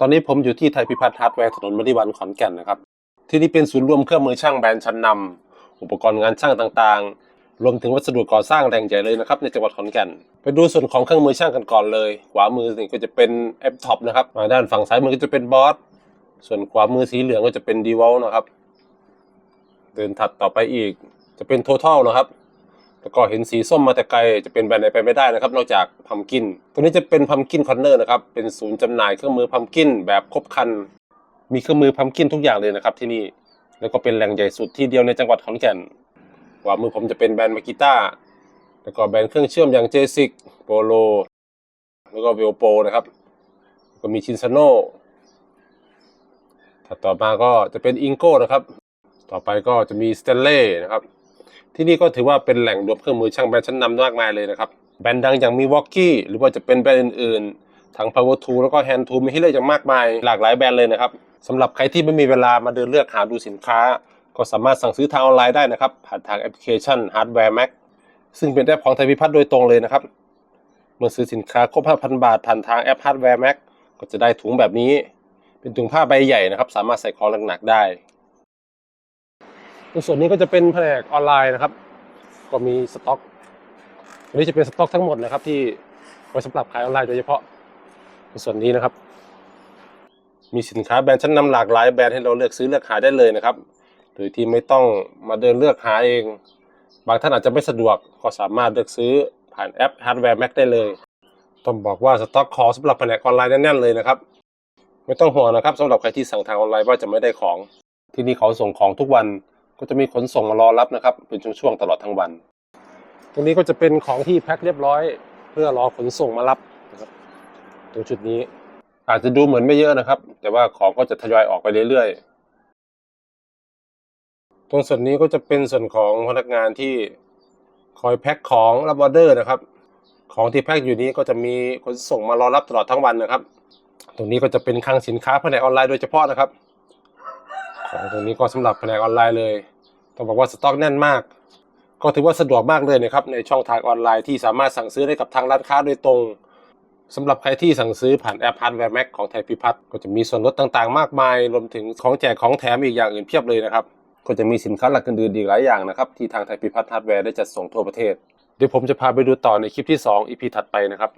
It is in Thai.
ตอนนี้ผมอยู่ที่ไทยพิพัฒน์ฮาร์ดแวร์ถนนมริวันขอนแก่นนะครับ ที่นี่เป็นศูนย์รวมเครื่องมือช่างแบรนด์ชั้นนำอุปกรณ์งานช่างต่างๆ รวมถึงวัสดุก่อสร้างแรงใหญ่เลยนะครับในจังหวัดขอนแก่น ไปดูส่วนของเครื่องมือช่างกันก่อนเลย ขวามือนี่ก็จะเป็นแอปท็อปนะครับทาด้านฝั่งซ้ายมือก็จะเป็นบอสส่วนขวามือสีเหลืองก็จะเป็นดีวอลนะครับ เดินถัดต่อไปอีกจะเป็น Total นะครับ แล้วก็เห็นสีส้มมาแต่ไกลจะเป็นแบรนด์ไหนไปไม่ได้นะครับ นอกจากพัมกิน ตัวนี้จะเป็นพัมกินคอนเนอร์นะครับ เป็นศูนย์จำหน่ายเครื่องมือพัมกินแบบครบคัน มีเครื่องมือพัมกินทุกอย่างเลยนะครับที่นี่ แล้วก็เป็นแหล่งใหญ่สุดที่เดียวในจังหวัดขอนแก่นขวามือผมจะเป็นแบรนด์มากิต้า แล้วก็แบรนด์เครื่องเชื่อมอย่างเจสิกโปโล แล้วก็เวลโปนะครับ ก็มีชินซาโนถัดต่อมาก็จะเป็นอิงโก้นะครับ ต่อไปก็จะมีสเตนเล่นะครับ ที่นี่ก็ถือว่าเป็นแหล่งรวมเครื่องมือช่างแบรนด์ชั้นนำมากมายเลยนะครับแบรนด์ดังอย่างมีวอกกี้หรือว่าจะเป็นแบรนด์อื่นๆทั้ง Power Tool แล้วก็ Hand Tool มีให้เลือกอย่างมากมายหลากหลายแบรนด์เลยนะครับสำหรับใครที่ไม่มีเวลามาเดินเลือกหาดูสินค้า ก็สามารถสั่งซื้อทางออนไลน์ได้นะครับ ผ่านทางแอปพลิเคชัน Hardware Mac ซึ่งเป็นแอปของไทยพิพัฒน์โดยตรงเลยนะครับเมื่อซื้อสินค้าครบ 5,000 บาท ผ่านทางแอป Hardware Mac ก็จะได้ถุงแบบนี้ เป็นถุงผ้าใบใหญ่นะครับ สามารถใส่ของหนักๆได้ ในส่วนนี้ก็จะเป็นแผนกออนไลน์นะครับ ก็มีสต็อกอันนี้จะเป็นสต็อกทั้งหมดนะครับ ที่ไว้สำหรับขายออนไลน์โดยเฉพาะในส่วนนี้นะครับ มีสินค้าแบรนด์ชั้นนำหลากหลายแบรนด์ให้เราเลือกซื้อเลือกหาได้เลยนะครับ โดยที่ไม่ต้องมาเดินเลือกหาเอง บางท่านอาจจะไม่สะดวกก็สามารถเลือกซื้อผ่านแอป Hardware Mac ได้เลยต้องบอกว่าสต็อกของสำหรับแผนกออนไลน์แน่นๆเลยนะครับ ไม่ต้องห่วงนะครับสำหรับใครที่สั่งทางออนไลน์ว่าจะไม่ได้ของ ที่นี่เขาส่งของทุกวัน ก็จะมีขนส่งมารอรับนะครับ เป็นช่วงๆตลอดทั้งวัน ตรงนี้ก็จะเป็นของที่แพ็คเรียบร้อย เพื่อรอขนส่งมารับนะครับตรงจุดนี้อาจจะดูเหมือนไม่เยอะนะครับ แต่ว่าของก็จะทยอยออกไปเรื่อยๆ ตรงส่วนนี้ก็จะเป็นส่วนของพนักงานที่คอยแพ็คของรับออเดอร์นะครับ ของที่แพ็คอยู่นี้ก็จะมีขนส่งมารอรับตลอดทั้งวันนะครับ ตรงนี้ก็จะเป็นคลังสินค้าแผนออนไลน์โดยเฉพาะนะครับ ของตรงนี้ก็สำหรับแผนกออนไลน์เลยต้องบอกว่าสต็อกแน่นมาก ก็ถือว่าสะดวกมากเลยนะครับในช่องทางออนไลน์ที่สามารถสั่งซื้อได้กับทางร้านค้าโดยตรงสำหรับใครที่สั่งซื้อผ่านแอป Hardware Mac ของไทยพิพัฒน์ก็จะมีส่วนลดต่างๆ มากมาย รวมถึงของแจกของแถมอีกอย่างอื่นเพียบเลยนะครับ ก็จะมีสินค้าหลักอื่นๆอีกหลายอย่างนะครับ ที่ทางไทยพิพัฒน์ฮาร์ดแวร์ได้จัดส่งทั่วประเทศ เดี๋ยวผมจะพาไปดูต่อในคลิปที่ 2 EP ถัดไปนะครับ